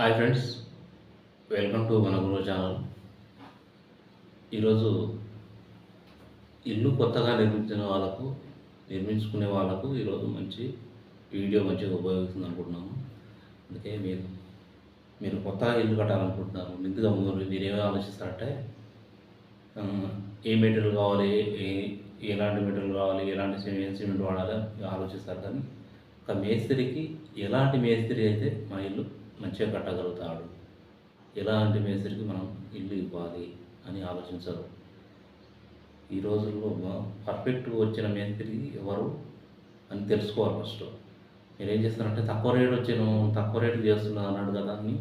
Hi friends welcome to మన గురు channel ఈరోజు ఇల్లు కొత్తగా నిర్మించిన వాళ్ళకు నిర్మించుకునే వాళ్ళకు ఈరోజు మంచి వీడియో మంచిగా ఉపయోగిస్తుంది అనుకుంటున్నాము. అందుకే మీరు మీరు కొత్తగా ఇల్లు కట్టాలనుకుంటున్నారు ముందుగా ముందు మీరు ఏమి ఆలోచిస్తారంటే ఏ మెటీరియల్ కావాలి ఏ ఎలాంటి మెటీరియల్ కావాలి ఎలాంటి సిమెంట్ సిమెంట్ వాడాలి ఆలోచిస్తారు. కానీ ఒక మేస్త్రికి ఎలాంటి మేస్త్రి అయితే మా ఇల్లు మంచిగా కట్టగలుగుతాడు. ఎలాంటి మేస్త్రికి మనం ఇల్లు ఇవ్వాలి అని ఆలోచించరు. ఈ రోజుల్లో పర్ఫెక్ట్గా వచ్చిన మేస్త్రి ఎవరు అని తెలుసుకోవాలి ఫస్ట్ మీరు ఏం చేస్తారంటే తక్కువ రేట్ వచ్చాను తక్కువ రేటు చేస్తున్నా అన్నాడు కదా అని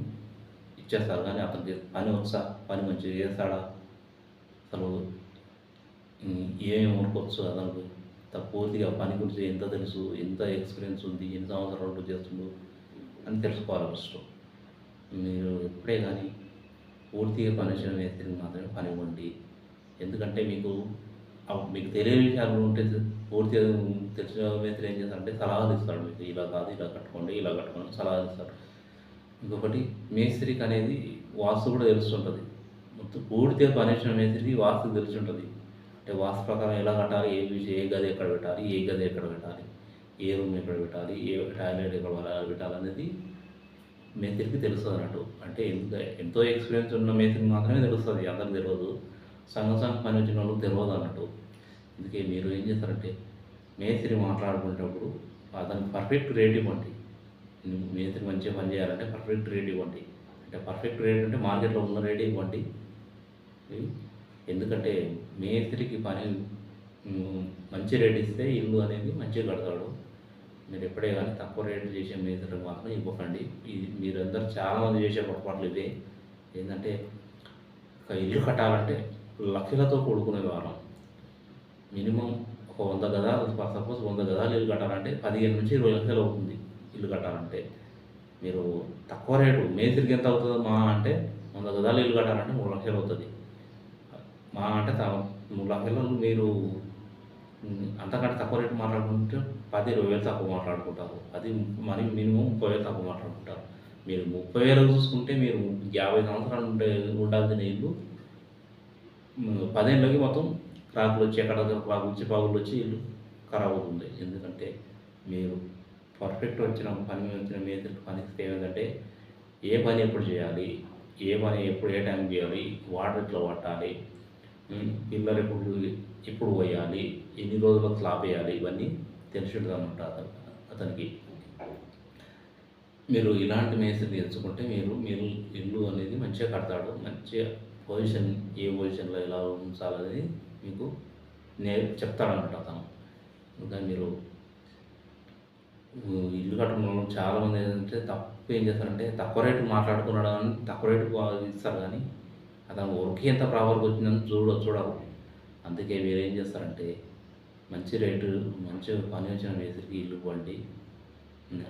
ఇచ్చేస్తారు. కానీ అతనికి పని వచ్చా? పని మంచిగా చేస్తాడా? అసలు ఏమేమి ఊరుకోవచ్చు? అతనికి పూర్తిగా పని గురించి ఎంత తెలుసు? ఎంత ఎక్స్పీరియన్స్ ఉంది? ఎన్ని సంవత్సరాలు చేస్తుండో? అని తెలుసుకోవాలి ఫస్ట్ మీరు ఎప్పుడే కానీ పూర్తిగా పనిచేయడం వచ్చిన మాత్రమే పనివ్వండి ఎందుకంటే మీకు మీకు తెలియని విషయాలు ఉంటే పూర్తిగా తెలిసిన మేస్త్రి ఏం చేస్తారంటే సలహాలు ఇస్తాడు మీకు. ఇలా కాదు ఇలా కట్టుకోండి ఇలా కట్టుకోండి సలహాలు ఇస్తాడు ఇంకొకటి మేస్త్రికి అనేది వాస్తు కూడా తెలుస్తుంటుంది. మొత్తం పూర్తిగా పనిచేసిన మేస్త్రికి వాస్తు తెలుసుంటుంది అంటే వాస్తు ప్రకారం ఎలా కట్టాలి ఏ విషయం ఏ గది ఎక్కడ పెట్టాలి ఏ గది ఎక్కడ పెట్టాలి ఏ రూమ్ ఎక్కడ పెట్టాలి ఏ టాయిలెట్ ఎక్కడ పెట్టాలి అనేది మేస్త్రికి తెలుస్తుంది అన్నట్టు. అంటే ఎంత ఎంతో ఎక్స్పీరియన్స్ ఉన్న మేస్త్రికి మాత్రమే తెలుస్తుంది అందరికి తెలియదు సంఘం సంఘం పని వచ్చిన వాళ్ళకి తెలియదు అన్నట్టు. అందుకే మీరు ఏం చేస్తారంటే మేస్త్రి మాట్లాడుకునేటప్పుడు అతనికి పర్ఫెక్ట్ రేట్ ఇవ్వండి. మేస్త్రి మంచిగా పని చేయాలంటే పర్ఫెక్ట్ రేట్ ఇవ్వండి. అంటే పర్ఫెక్ట్ రేట్ అంటే మార్కెట్లో ఉన్న రేట్ ఇవ్వండి. ఎందుకంటే మేస్త్రికి పని మంచి రేట్ ఇస్తే ఇల్లు అనేది మంచిగా కడతాడు. మీరు ఎప్పుడే కానీ తక్కువ రేటు చేసే మేస్త్రికి మాత్రం ఇవ్వకండి. ఇది మీరందరూ చాలామంది చేసే పొరపాట్లు ఇవే. ఏంటంటే ఒక ఇల్లు కట్టాలంటే లక్షలతో కూడుకునే వారం. మినిమం ఒక వంద గదాలు సపోజ్ వంద గదాలు ఇల్లు కట్టాలంటే పదిహేను నుంచి ఇరవై లక్షలు అవుతుంది ఇల్లు కట్టాలంటే. మీరు తక్కువ రేటు మేస్త్రికి ఎంత అవుతుందో మా అంటే వంద గదాలు ఇల్లు కట్టాలంటే మూడు లక్షలు అవుతుంది. మా అంటే త- మూడు లక్షలు మీరు అంతకంటే తక్కువ రేటు మాట్లాడుకుంటే పది ఇరవై వేలు తక్కువ మాట్లాడుకుంటారు. అది మరి మినిమం ముప్పై వేలు తక్కువ మాట్లాడుకుంటారు. మీరు ముప్పై వేలు చూసుకుంటే మీరు యాభై సంవత్సరాలు ఉండే ఉండాల్సిన ఇల్లు పదేళ్ళకి మొత్తం క్రాకులు వచ్చి ఎక్కడ వచ్చి పాగులు వచ్చి ఇల్లు ఖరాబ్ అవుతుంది. ఎందుకంటే మీరు పర్ఫెక్ట్ వచ్చిన పని వచ్చిన మీద పని ఏంటంటే ఏమిటంటే ఏ పని ఎప్పుడు చేయాలి ఏ పని ఎప్పుడు ఏ టైం చేయాలి వాటర్ ఎట్లా పట్టాలి పిల్లలు ఎప్పుడు ఎప్పుడు పోయాలి ఎన్ని రోజులకు స్లాబ్ వేయాలి ఇవన్నీ తెలిసి అనమాట అతను అతనికి. మీరు ఇలాంటి మేస్త్రి తెలుసుకుంటే మీరు మీరు ఇల్లు అనేది మంచిగా కడతాడు మంచిగా పొజిషన్ ఏ పొజిషన్లో ఎలా ఉంచాలనేది మీకు నే చెప్తాడనమాట అతను. ఇంకా మీరు ఇల్లు కట్టడం చాలామంది ఏంటంటే తప్పు ఏం చేస్తారంటే తక్కువ రేటు మాట్లాడుకున్నాడు అని తక్కువ రేటు ఇస్తారు కానీ అతను వర్క్ ఎంత ప్రాపర్గా వచ్చిందని చూడ చూడరు. అందుకే మీరు ఏం చేస్తారంటే మంచి రేటు మంచి పని వచ్చిన మేస్త్రికి ఇల్లు ఇవ్వండి.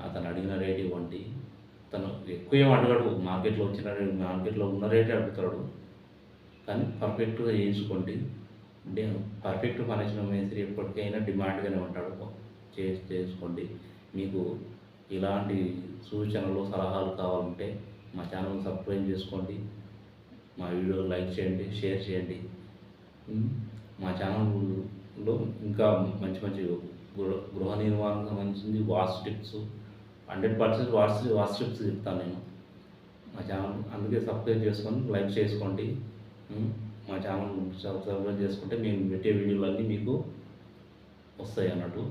అతను అడిగిన రేటు ఇవ్వండి. తను ఎక్కువ ఏం అడగడు. మార్కెట్లో వచ్చిన రేటు మార్కెట్లో ఉన్న రేటే అడుగుతాడు. కానీ పర్ఫెక్ట్గా చేయించుకోండి. అంటే పర్ఫెక్ట్ పని వచ్చిన మేస్త్రి ఎప్పటికైనా డిమాండ్గానే ఉంటాడు. చే చేసుకోండి మీకు ఇలాంటి సూచనలు సలహాలు కావాలంటే మా ఛానల్ సబ్స్క్రైబ్ చేసుకోండి. మా వీడియో లైక్ చేయండి షేర్ చేయండి. మా ఛానల్ లో ఇంకా మంచి మంచి గృహ గృహ నిర్మాణం సంబంధించింది వాస్ టిప్స్ హండ్రెడ్ పర్సెంట్ వాస్ వాస్ టిప్స్ చెప్తాను నేను. మా ఛానల్ అందుకే సబ్స్క్రైబ్ చేసుకొని లైక్ చేసుకోండి. మా ఛానల్ సబ్స్క్రైబ్ చేసుకుంటే మేము పెట్టే వీడియోలన్నీ మీకు వస్తాయి అన్నట్టు.